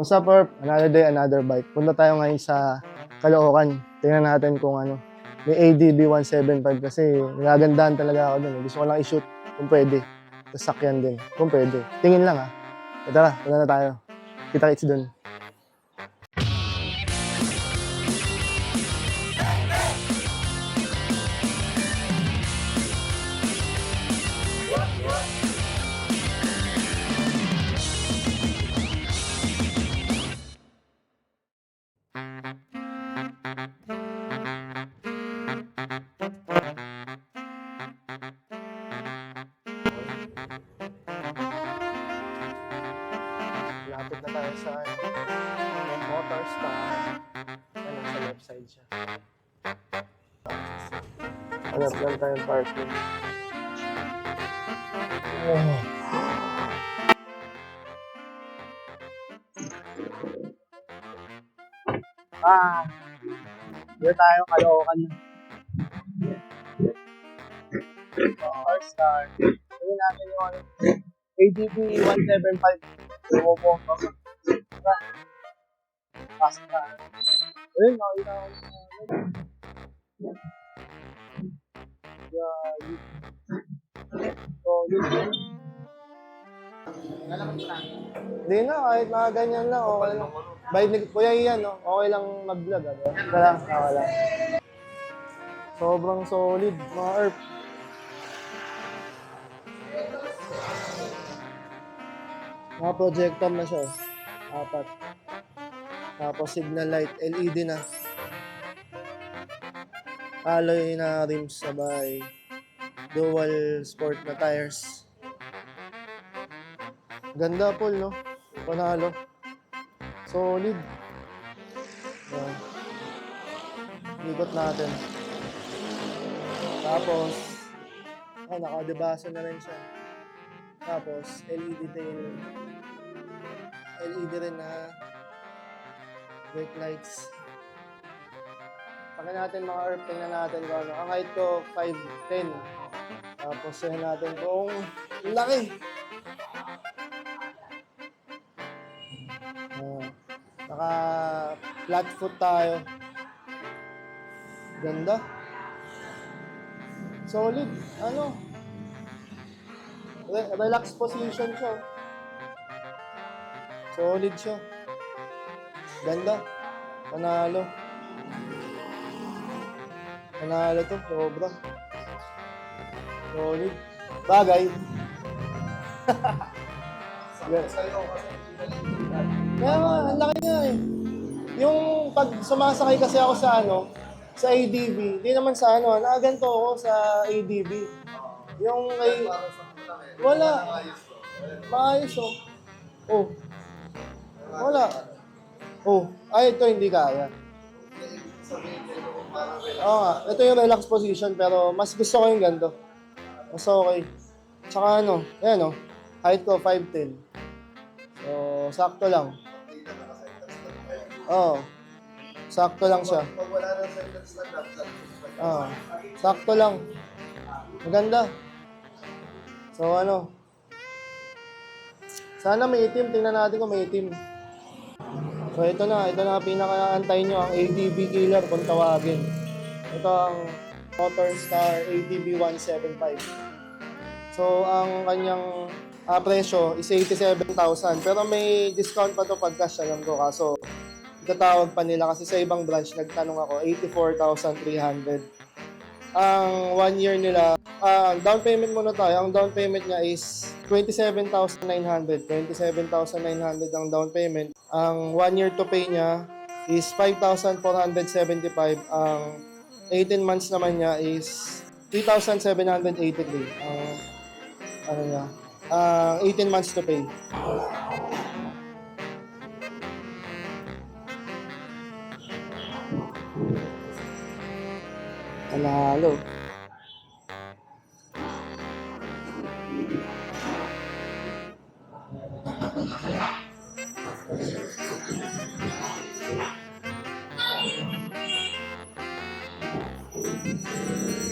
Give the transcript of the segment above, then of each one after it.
What's up, Orp? Another day, another bike. Punta tayo ngayon sa Caloocan. Tingnan natin kung ano. May ADB 175 kasi nagagandahan talaga ako dun. Gusto ko lang i-shoot kung pwede. Sasakyan din, kung pwede. Tingin lang ha. E tara, punta na tayo. Kita-kits dun. Tayo sa motor stand. Ano, sa left side siya. Hanap lang tayong parking. Oh. Ah, dito tayo kalookan na. Motor star. Tingnan natin yung ADB 175. Ewan ko. Na. Ayun, nakita ko. Yeah, you- So, yun. Hindi na, kahit mga ganyan lang, okay lang. By ni Kuya Ian, no? okay lang mag-vlog. Ano? Lang, okay lang. Sobrang solid, mga ERP. Mga projector na siya. Apat. Tapos signal light, LED na. Alloy na rims sabay. Dual sport na tires. Ganda Paul, no? Panalo. Solid. Yan. Ikot natin. Tapos, ah, nakadebaso na rin siya. Tapos, LED tail. LED rin na brake lights. Pakin natin mga herb, tingnan natin kung ano. Ang height ko, 5'10". Tapos, tingnan natin kung laki. Ah, naka flat foot tayo. Ganda. Solid. Ano? Re- relax position siya. Solid siya. Ganda. Panalo. Panalo to. Sobra. Solid. Bagay. Kaya nga, ang laki nga eh. Yung pag sumasakay kasi ako sa ano, sa ADB, di naman sa ano, nakaganto ako sa ADB. Yung kay... Wala. Maayos oh. Oh. Wala. Oh. Ay, ito hindi kaya. Oo nga. Ito yung relax position pero mas gusto ko yung ganito. Mas okay. Tsaka ano, ayan oh. Height ko 5'10". So, sakto lang. Oo. Sakto lang siya. Pag. Sakto lang. Maganda. So, ano. Sana may itim. Tingnan natin kung may itim. So, ito na. Ito na pinakaantay nyo. Ang ADB killer kung tawagin. Ito ang Motor Star ADB 175. So, ang kanyang ah, presyo is 87,000. Pero may discount pa to pagka alam ko. Kaso, itatawag pa nila kasi sa ibang branch, nagtanong ako, 84,300. Ang one year nila, ang down payment muna tayo. Ang down payment niya is 27,900. 27,900 ang down payment. Ang one year to pay niya is 5,475. Ang 18 months naman niya is 3,783. Ang ano niya, ang 18 months to pay. Panalo.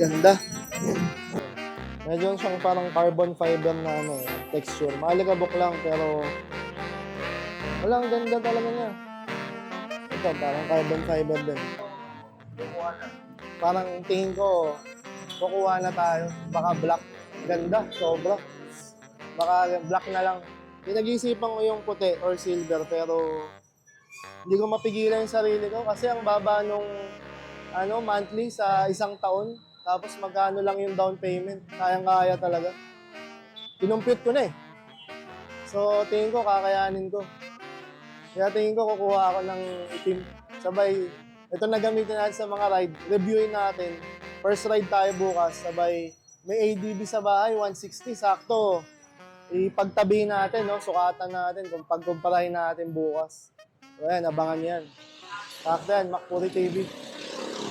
Ganda. Medyo siyang parang carbon fiber na ano, eh, texture. Maalikabok lang pero Wala, ang ganda talaga niya. Ito, parang carbon fiber din. Parang tingin ko, kukuha na tayo. Baka black. Ganda, sobra. Baka black na lang. Pinag-iisipan ko yung puti or silver pero hindi ko mapigilan yung sarili ko kasi ang baba nung ano, monthly sa isang taon. Tapos magkano lang yung down payment. Kayang-kaya talaga. Kinumpute ko na eh. So, tingin ko, kakayanin ko. Kaya tingin ko, kukuha ako ng itim. Sabay, ito na gamitin natin sa mga ride. Reviewin natin. First ride tayo bukas. Sabay, may ADB sa bahay, 160. Sakto. Ipagtabi natin, no? sukatan natin kung pagkumparahin natin bukas. So, ayan, abangan yan. Sakto yan, Makpuri TV.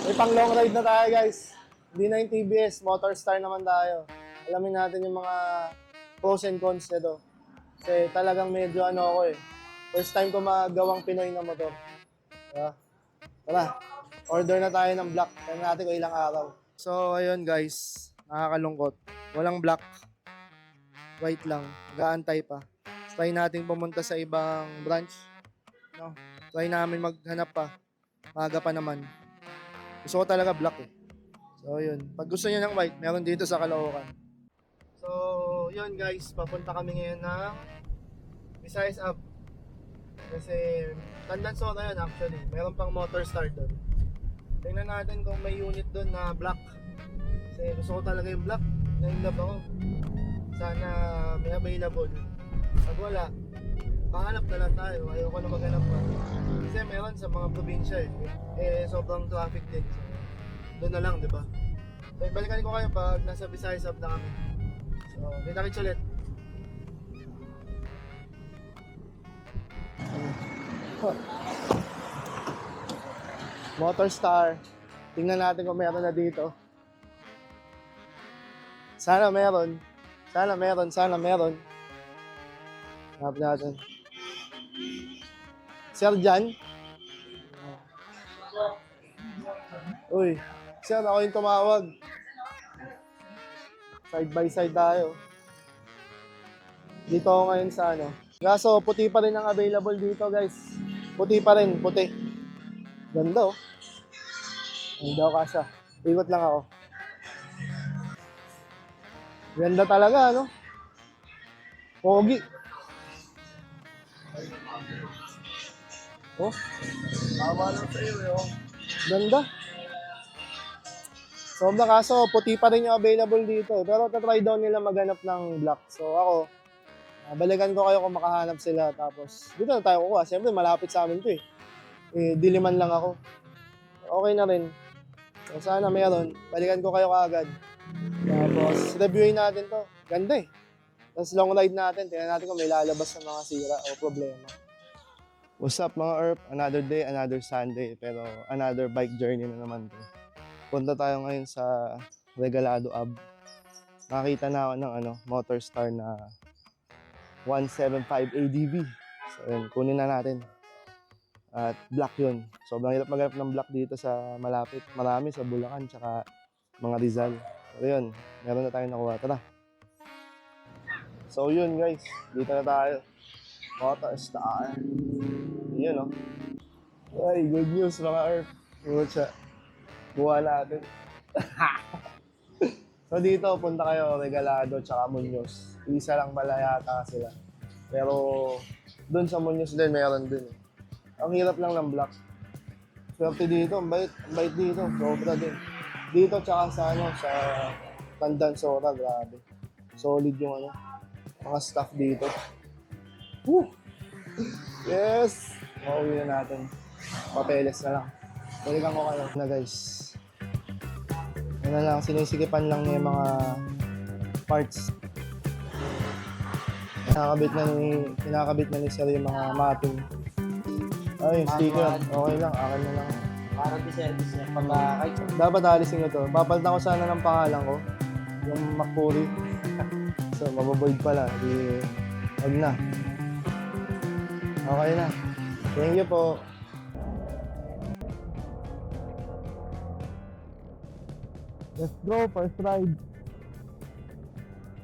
May pang long ride na tayo, guys. Hindi na yung TBS, Motor Star naman tayo. Alamin natin yung mga pros and cons nito. Kasi talagang medyo ano ako eh. First time ko magawang Pinoy na motor. Diba? Tara, order na tayo ng black. Tignan natin kung ilang araw. So, ayun guys. Nakakalungkot. Walang black. White lang. Gaantay pa. Try natin pumunta sa ibang branch. No? Try namin maghanap pa. Maaga pa naman. Gusto ko talaga black eh. So, yun. Pag gusto niyo ng white, meron dito sa Caloocan. So, yun guys. Papunta kami ngayon ng Visayas Up. Kasi, Tandan Sora yun actually. Meron pang motor star doon. Tingnan natin kung may unit doon na black. Kasi gusto ko talaga yung black. Nainlove ako. Sana may available. Pag wala, pahanap na lang tayo. Ayoko na maghanap pa. Kasi meron sa mga probinsya eh. Eh, sobrang traffic din. So, doon na lang, di ba? So, ibalikan ko kayo pag nasa Visayas Up na kami. So, kita-kits ulit. Motor Star. Tingnan natin kung meron na dito. Sana meron. Sana meron, sana meron. Hanap natin. Sir Jan? Uy, sir, ako yung tumawag. Side by side tayo. Dito ako ngayon sa ano. Kaso, puti pa rin ang available dito, guys. Puti pa rin, puti. Ganda, oh. Hindi ako kasha. Ikot lang ako. Ganda talaga, ano? Pogi. Oh, Tama lang sa'yo eh. oh. ganda. Sobra kaso, puti pa rin yung available dito. eh. Pero tatry daw nila maghanap ng black. So ako, ah, balikan ko kayo kung makahanap sila. Tapos, dito na tayo kukuha. Siyempre, malapit sa amin to eh. eh diliman lang ako. Okay na rin. So sana meron. Balikan ko kayo kaagad. Tapos, reviewin natin to. Ganda eh. Tapos long ride natin. Tingnan natin kung may lalabas na mga sira o problema. What's up mga Earth? Another day, another Sunday. Pero another bike journey na naman to. Punta tayo ngayon sa Regalado Ab. Nakita na ako ng ano, Motor Star na 175 ADV. So yun, kunin na natin. At black yun. Sobrang hirap maghanap ng black dito sa malapit. Marami sa Bulacan, tsaka mga Rizal. Pero yun, meron na tayong nakuha. Tara. So yun guys, dito na tayo. Motor Star. Yun oh. Ay, good news mga Earth. Pucha. Buha natin. so dito, punta kayo Regalado tsaka Muñoz. Isa lang pala yata sila. Pero doon sa Muñoz din, meron din. eh. Ang hirap lang ng black. Swerte dito, ang bait, ang bait dito, sobra din. Dito tsaka sa ano, sa Tandan Sora, grabe. Solid yung ano, mga staff dito. Woo! Yes! Mauwi na natin. Papeles na lang. Balikan ko kayo na guys. Ano na lang, sinisigipan lang niya yung mga parts. Kinakabit na ni, kinakabit na ni Sir yung mga mapping. Ay, yung sticker. Okay lang, akin na lang. Para di service niya. Pag ah, kahit Dapat alisin ko to. Papalitan ko sana ng pangalan ko. Yung Makpuri. so, mababoid pala. Di, wag na. Okay na. Thank you po. Let's go, first ride.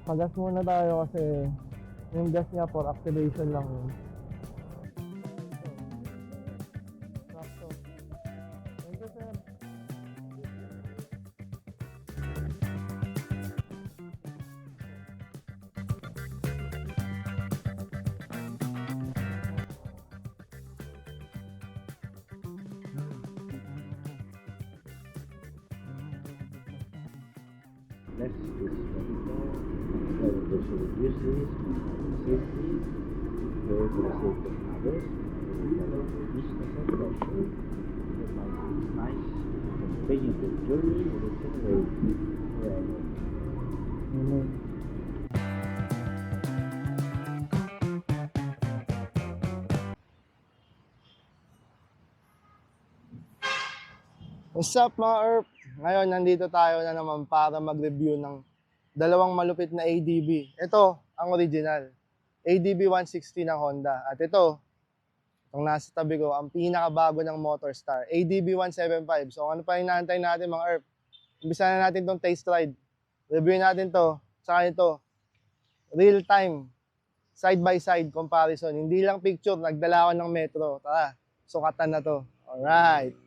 Pagas muna tayo kasi yung gas niya for activation lang yun. Sakto. Thank you, sir. Next is medical, medical uses, safety, care for the safety of others, and pleasure. The life is nice, continuing the journey will generate forever. What's up mga ERP? Ngayon, nandito tayo na naman para mag-review ng dalawang malupit na ADB. Ito, ang original. ADB 160 ng Honda. At ito, itong nasa tabi ko, ang pinakabago ng Motorstar. ADB 175. So ano pa inaantay natin mga ERP? Umpisa na natin tong taste ride. Review natin to. Saka ito, real time, side by side comparison. Hindi lang picture, nagdala ako ng metro. Tara, sukatan na to. Alright.